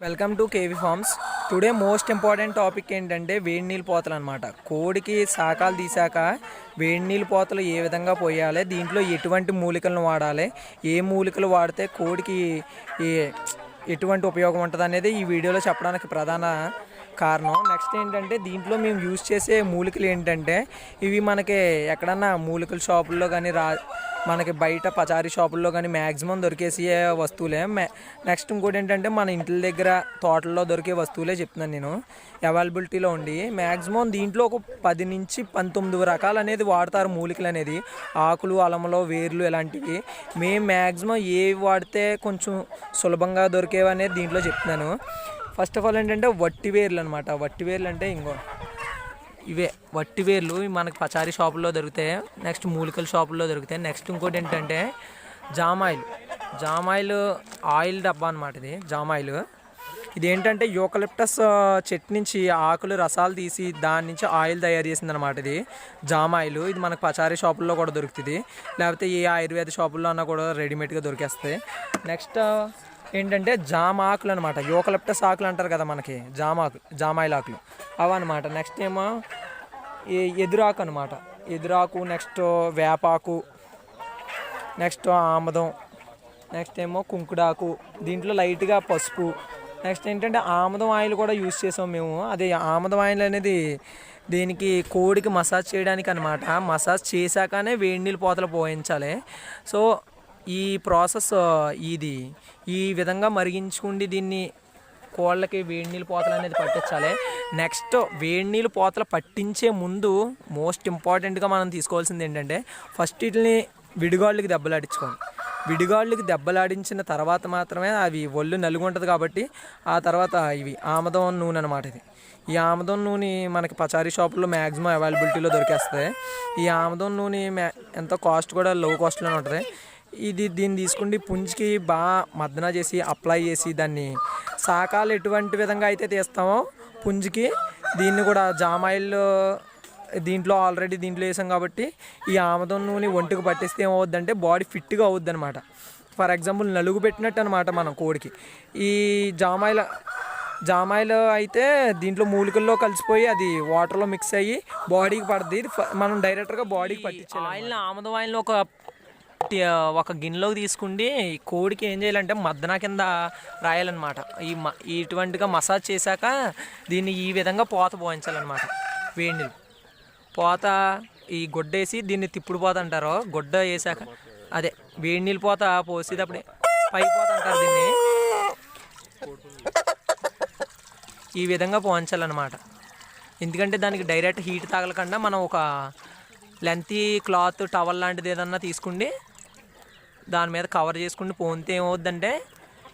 Welcome to KV farms today most important topic ఏంటంటే వేడి నీళ్ళు పోతలు అనమాట కోడికి శాఖలు తీసాక వేడి నీళ్ళు పోతలు ఏ విధంగా పోయాలి? దీంట్లో ఎటువంటి మూలికలను వాడాలి? ఏ మూలికలు వాడితే కోడికి ఏ ఎటువంటి ఉపయోగం ఉంటుంది అనేది ఈ వీడియోలో చెప్పడానికి ప్రధాన కారణం. నెక్స్ట్ ఏంటంటే దీంట్లో మేము యూజ్ చేసే మూలికలు ఏంటంటే ఇవి మనకి ఎక్కడన్నా మూలికల షాపుల్లో కానీ రా మనకి బయట పచారీ షాపుల్లో కానీ మ్యాక్సిమం దొరికేసే వస్తువులే. నెక్స్ట్ ఇంకోటి ఏంటంటే మన ఇంటి దగ్గర తోటల్లో దొరికే వస్తువులే చెప్తున్నాను నేను. అవైలబిలిటీలో ఉండి మ్యాక్సిమం దీంట్లో ఒక పది నుంచి పంతొమ్మిది రకాలు అనేది వాడతారు మూలికలు అనేది. ఆకులు అలములు వేర్లు ఇలాంటివి. మేము మ్యాక్సిమం ఏవి వాడితే కొంచెం సులభంగా దొరికేవి అనేది దీంట్లో చెప్తున్నాను. ఫస్ట్ ఆఫ్ ఆల్ ఏంటంటే వట్టి వేర్లు అనమాట వట్టి వేర్లు అంటే ఇంకో ఇవే వట్టి వేర్లు మనకి పచారీ షాపుల్లో దొరుకుతాయి నెక్స్ట్ మూలికల షాపుల్లో దొరుకుతాయి. నెక్స్ట్ ఇంకోటి ఏంటంటే జామాయిల్. జామాయిల్ ఆయిల్ డబ్బా అనమాట ఇది జామాయిల్. ఇది ఏంటంటే యూకలిప్టస్ చెట్టు నుంచి ఆకులు రసాలు తీసి దాని నుంచి ఆయిల్ తయారు చేసింది అనమాట ఇది జామాయిలు. ఇది మనకు పచారీ షాపుల్లో కూడా దొరుకుతుంది. లేకపోతే ఏ ఆయుర్వేద షాపుల్లో అన్నా కూడా రెడీమేడ్గా దొరికేస్తాయి. నెక్స్ట్ ఏంటంటే జామ ఆకులు అనమాట యూకలిప్టస్ ఆకులు అంటారు కదా మనకి. జామాకు జామాయిల ఆకులు. అవన్నమాట. నెక్స్ట్ ఏమో ఈ ఎదురాకు అనమాట ఎదురాకు నెక్స్ట్ వేపాకు నెక్స్ట్ ఆమదం నెక్స్ట్ ఏమో కుంకుడాకు దీంట్లో లైట్గా పసుపు. నెక్స్ట్ ఏంటంటే ఆమదం ఆయిల్ కూడా యూస్ చేసాం మేము. అదే ఆమదం ఆయిల్ అనేది దీనికి కోడికి మసాజ్ చేయడానికి అనమాట మసాజ్ చేశాకనే వేడి నీళ్ళు పోతలు పోయించాలి. సో ఈ ప్రాసెస్ ఇది. ఈ విధంగా మరిగించుకుండి దీన్ని కోళ్ళకి వేడి నీళ్ళు పోతలు అనేది పట్టించాలి. నెక్స్ట్ వేడి నీళ్ళు పోతలు పట్టించే ముందు మోస్ట్ ఇంపార్టెంట్గా మనం తీసుకోవాల్సింది ఏంటంటే ఫస్ట్ వీటిని విడిగాళ్ళకి దెబ్బలాడించుకోండి. విడిగాళ్ళకి దెబ్బలాడించిన తర్వాత మాత్రమే అవి ఒళ్ళు నలుగుంటుంది కాబట్టి ఆ తర్వాత ఇవి ఆమదం నూనె అనమాట ఇది. ఈ ఆమదం నూనె మనకి పచారీ షాపుల్లో మ్యాక్సిమం అవైలబిలిటీలో దొరికేస్తుంది. ఈ ఆమదం నూనె మ్యా ఎంతో కాస్ట్ కూడా లో కాస్ట్లోనే ఉంటుంది. ఇది దీన్ని తీసుకుండి పుంజికి బాగా మద్దన చేసి అప్లై చేసి దాన్ని శాకాలు ఎటువంటి విధంగా అయితే తీస్తామో పుంజికి దీన్ని కూడా జామాయిల్ దీంట్లో ఆల్రెడీ దీంట్లో వేసాం కాబట్టి ఈ ఆమదం నూనె ఒంటికి పట్టిస్తే ఏమవుద్దంటే బాడీ ఫిట్గా అవుద్ది అనమాట ఫర్ ఎగ్జాంపుల్ నలుగు పెట్టినట్టు అనమాట మనం కోడికి. ఈ జామాయిల్ జామాయిల్ అయితే దీంట్లో మూలికల్లో కలిసిపోయి అది వాటర్లో మిక్స్ అయ్యి బాడీకి పడుతుంది మనం డైరెక్ట్గా బాడీకి పట్టించాలి ఆయిల్ని ఆమదం ఆయిల్ని ఒక ఒక గిన్నెలోకి తీసుకుండి ఈ కోడికి ఏం చేయాలంటే మద్దన కింద రాయాలన్నమాట. ఈ మ ఇటువంటిగా మసాజ్ చేశాక దీన్ని ఈ విధంగా పోత పోయించాలన్నమాట. వేడి నీళ్ళు. పోత ఈ గుడ్డ వేసి దీన్ని తిప్పుడు పోత అంటారు. గుడ్డ వేసాక అదే వేడి నీళ్ళు పోత పోసేటప్పుడే పై పోత అంటారు దీన్ని. ఈ విధంగా పోయించాలన్నమాట. ఎందుకంటే దానికి డైరెక్ట్ హీట్ తగలకుండా మనం ఒక లెంతీ క్లాత్ టవల్ లాంటిది ఏదన్నా తీసుకుండి దాని మీద కవర్ చేసుకుండి పోతే ఏమవుద్దంటే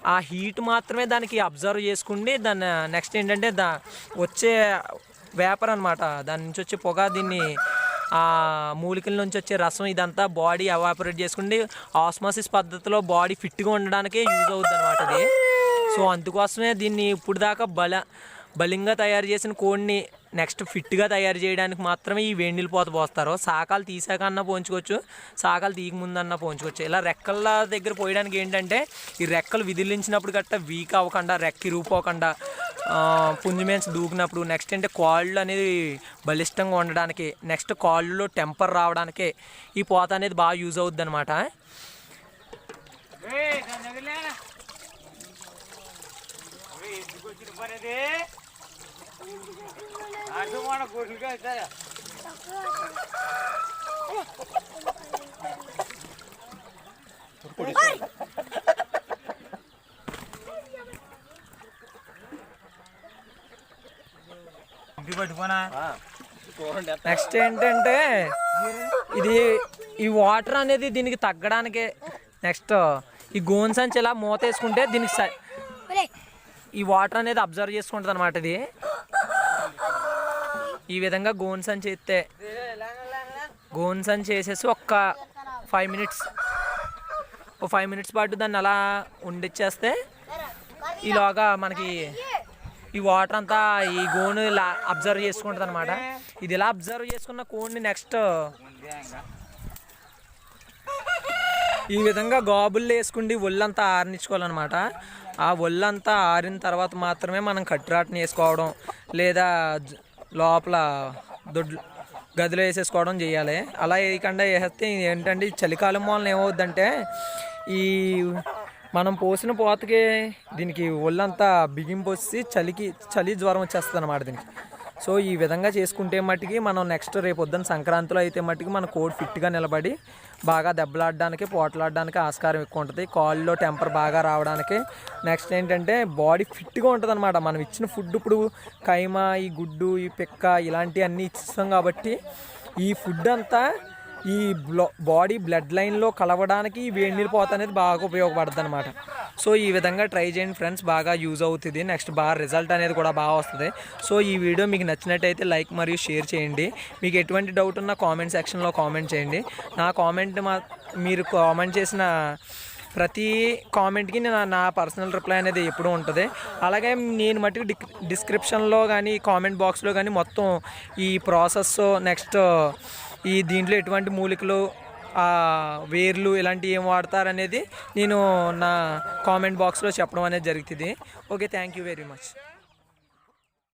ఆ హీట్ మాత్రమే దానికి అబ్జర్వ్ చేసుకుండి దాన్ని నెక్స్ట్ ఏంటంటే దా వచ్చే వేపర్ అనమాట దాని నుంచి వచ్చే పొగ దీన్ని ఆ మూలికల నుంచి వచ్చే రసం ఇదంతా బాడీ ఎవాపరేట్ చేసుకుండి ఆస్మాసిస్ పద్ధతిలో బాడీ ఫిట్గా ఉండడానికే యూజ్ అవుద్ది అనమాట అది సో అందుకోసమే దీన్ని ఇప్పుడు దాకా బల బలింగా తయారు చేసిన కోడిని నెక్స్ట్ ఫిట్గా తయారు చేయడానికి మాత్రమే ఈ వేడి పోత పోస్తారు. సాకాలు తీసాక అన్నా పోంచుకోవచ్చు శాకాలు తీయక ముందన్నా పోంచుకోవచ్చు. ఇలా రెక్కల దగ్గర పోయడానికి ఏంటంటే ఈ రెక్కలు విదిలించినప్పుడు గట్ట వీక్ అవ్వకుండా రెక్క ఇరిగిపోకుండా పుంజిమేన్స్ దూకినప్పుడు నెక్స్ట్ అంటే కాళ్ళు అనేది బలిష్టంగా ఉండడానికి నెక్స్ట్ కాళ్ళలో టెంపర్ రావడానికి ఈ పోత అనేది బాగా యూజ్ అవుద్ది అనమాట నెక్స్ట్ ఏంటంటే ఇది ఈ వాటర్ అనేది దీనికి తగ్గడానికి. నెక్స్ట్ ఈ గోన్ సంచి ఇలా మూత వేసుకుంటే దీనికి ఈ వాటర్ అనేది అబ్జర్వ్ చేసుకుంటుంది అనమాట ఇది. ఈ విధంగా గోన్సన్ చేస్తే గోన్సన్ చేసేసి ఒక్క ఫైవ్ మినిట్స్ ఒక ఫైవ్ మినిట్స్ పాటు దాన్ని అలా ఉండిచ్చేస్తే ఈలోగా మనకి ఈ వాటర్ అంతా ఈ గోను ఇలా అబ్జర్వ్ చేసుకుంటుంది అనమాట ఇది ఇలా అబ్జర్వ్ చేసుకున్న కోడిని నెక్స్ట్ ఈ విధంగా గాబుల్లో వేసుకుండి ఒళ్ళంతా ఆరనిచ్చుకోవాలన్నమాట. ఆ ఒళ్ళంతా ఆరిన తర్వాత మాత్రమే మనం కట్టురాటని వేసుకోవడం లేదా లోపల దొడ్లు గదిలో వేసేసుకోవడం చేయాలి. అలా వేయకుండా వేస్తే ఏంటంటే చలికాలం వలన ఏమవుద్దంటే ఈ మనం పోసిన పోతకి దీనికి ఒళ్ళంతా బిగింపు వచ్చి చలికి చలి జ్వరం వచ్చేస్తుంది అన్నమాట దీనికి. సో ఈ విధంగా చేసుకుంటే మట్టుకి మనం నెక్స్ట్ రేపు పొద్దున్న సంక్రాంతిలో అయితే మట్టుకి మన కోడ్ ఫిట్గా నిలబడి బాగా దెబ్బలాడడానికి పోట్లాడడానికి ఆస్కారం ఎక్కువ ఉంటుంది. కాల్లో టెంపర్ బాగా రావడానికి. నెక్స్ట్ ఏంటంటే బాడీ ఫిట్గా ఉంటుంది అనమాట మనం ఇచ్చిన ఫుడ్ ఇప్పుడు కైమా ఈ గుడ్డు ఈ పిక్క ఇలాంటివన్నీ ఇచ్చిస్తాం కాబట్టి ఈ ఫుడ్ అంతా ఈ బ్లో బాడీ బ్లడ్ లైన్లో కలవడానికి ఈ వేడి నీళ్ళు పోత అనేది బాగా ఉపయోగపడుతుంది అనమాట సో ఈ విధంగా ట్రై చేయండి ఫ్రెండ్స్. బాగా యూజ్ అవుతుంది. నెక్స్ట్ బాగా రిజల్ట్ అనేది కూడా బాగా వస్తుంది. సో ఈ వీడియో మీకు నచ్చినట్టయితే లైక్ మరియు షేర్ చేయండి. మీకు ఎటువంటి డౌట్ ఉన్నా కామెంట్ సెక్షన్లో కామెంట్ చేయండి. నా కామెంట్ మా మీరు కామెంట్ చేసిన ప్రతి కామెంట్కి నేను నా పర్సనల్ రిప్లై అనేది ఎప్పుడూ ఉంటుంది. అలాగే నేను మట్టుకు డిస్క్రిప్షన్లో కానీ కామెంట్ బాక్స్లో కానీ మొత్తం ఈ ప్రాసెస్ నెక్స్ట్ ఈ దీంట్లో ఎటువంటి మూలికలు వేర్లు ఇలాంటివి ఏం వాడతారనేది నేను నా కామెంట్ బాక్స్లో చెప్పడం అనేది జరుగుతుంది. Okay thank you very much.